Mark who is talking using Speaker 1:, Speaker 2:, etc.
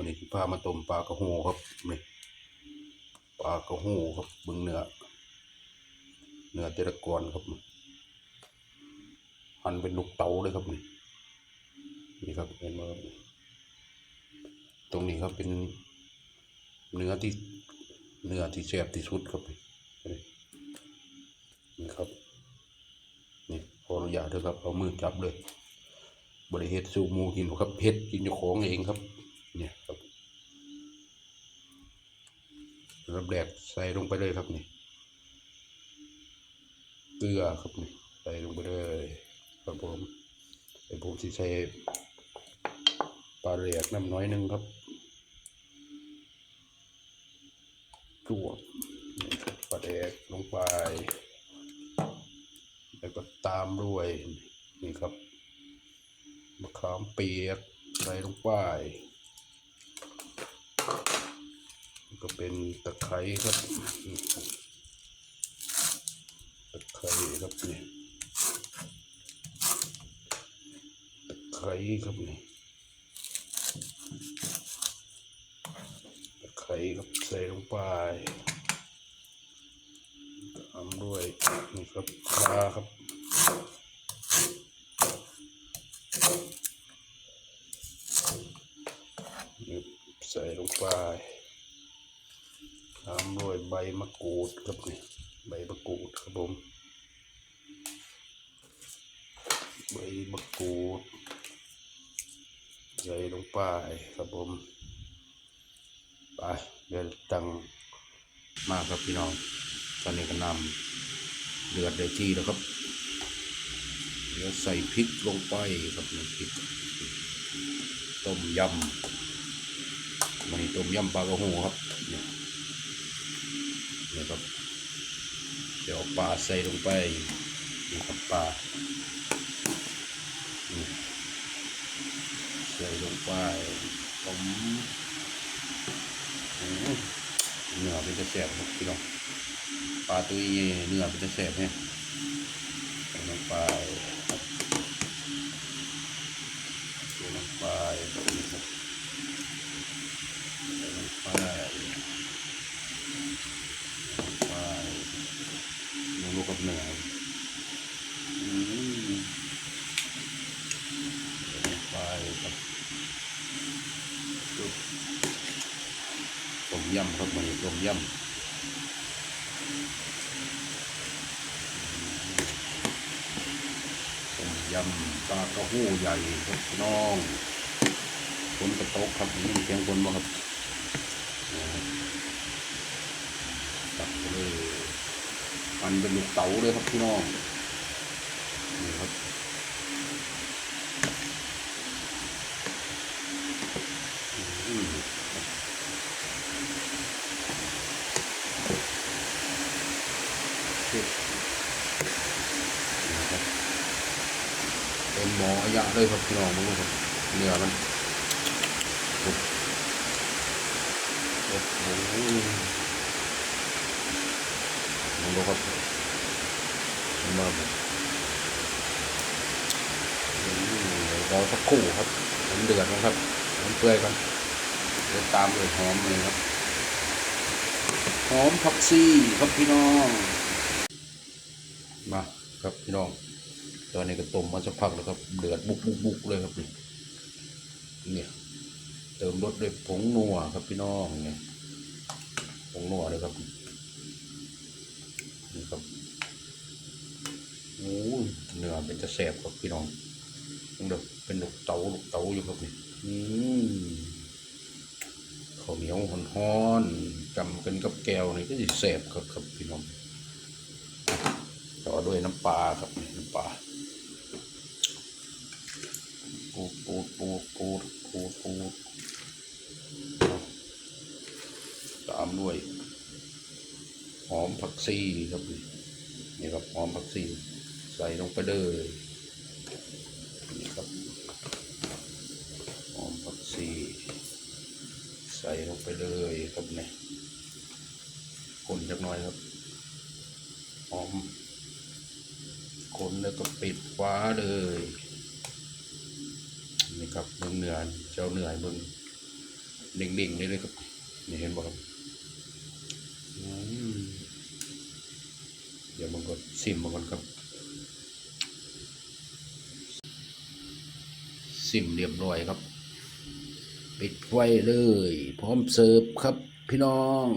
Speaker 1: วันนี้พามาต้มปลากระโหครับนี่ปลากระโหครับเบึงเนื้อเนื้อเตระกอนครับหั่นเป็นลูกเต๋าเลยครับนี่นี่ครับเห็นไหมครับตรงนี้ครับเป็นเนื้อที่เนื้อที่แซ่บที่สุดครับนี่นี่ครับนี่ขออนุญาตด้วยครับเอามือจับเลยบริเฮ็ดสูมูกินครับเฮ็ดกินเจ้าของเองครับ เนี่ยครับ รับแดดใส่ลงไปเลยครับนี่เกลือครับนี่ใส่ลงไปเลยครับผมไอผมสิใส่ปลาแหลกน้ำน้อยหนึงครับจวบปลาแหลกลงไป แล้วก็ตามด้วยนี่ครับมะขามเปียกใส่ลงไป ก็เป็นตะไคร้ครับตะไคร้ครับนี่ตะไคร้ครับนี่ตะไคร้ครับใส่ลงไปตามด้วยนี่ครับคาครับใส่ลงไป ตามด้วยใบมะกรูดครับนี่ใบมะกรูดครับผม ใบมะกรูดใส่ลงไปครับผม ไปเดี๋ยวตั้งมาครับพี่น้อง ตอนนี้ก็นำเดือดได้ที่แล้วครับ เดี๋ยวใส่พริกลงไปครับนี่พริก ต้มยำมันต้มยำปลากระโหครับเนี่ยเนี่ยครับ เดี๋ยวเอาปลาใส่ลงไปนี่ครับปลาใส่ลงไปผมเนื้อเป็นจะแสบครับพี่น้องปลาตัวนี้เนื้อเป็นจะแสบเนี่ยใส่ลงไปครับใส่ลงไปนี่ครับ ใส่ลงไปลงไปลงลูกกับเนื้ออืมใส่ลงไปครับจุ๊บต้ม ยำครับมันต้มยำต้มยำปลากระหู้ใหญ่ครับพี่น้องคนกระโตกครับนี่เพียงคนบ่ครับตักเลยมันเป็นลูกเต๋าเลยครับพี่น้องนี่ครับอืม เผ็ดนี่ครับเป็นหมออยะเลยครับพี่น้องมึงครับเนื้อมันโอ้โหลองดูครับมาแบบเราสักคู่ครับมันเดือดนะครับมันเปื่อยกันเดี๋ยวตามด้วยหอมเลยครับหอมผักชีครับพี่น้อง ครับพี่น้อง ตอนนี้ก็ต้มมาสักพักแล้วครับ เดือดบุกบุกบุกเลยครับนี่เนี่ยเติมรสด้วยผงนัวครับพี่น้องเนี่ยผงนัวเลยครับนี่ครับโอ้ยเนื้อเป็นจะแสบครับพี่น้องต้องเด็กเป็นลูกเต๋าลูกเต๋าอยู่ครับนี่อืมข้าวเหนียวฮ้อนๆจำกันกับแก้วนี่ก็จะแสบครับครับพี่น้อง ต่อด้วยน้ำปลาครับน้ำปลาปูดปูดปูดปูดปูดปูดตามด้วยหอมผักชีครับนี่นี่ครับหอมผักชีใส่ลงไปเลยนี่ครับหอมผักชีใส่ลงไปเลยครับเนี่ยคนจักหน่อยครับหอม คนแล้วก็ปิดฟ้าเลยนี่ครับเบิ่งเนื้อเจ้าเหนื้อให้เบิ่งเด้งๆเลยเลยครับนี่เห็นบ่ครับอืมเดี๋ยวมันก็ซิมมาก่อนครับซิมเรียบร้อยครับ ปิดไฟเลย พร้อมเสิร์ฟครับพี่น้อง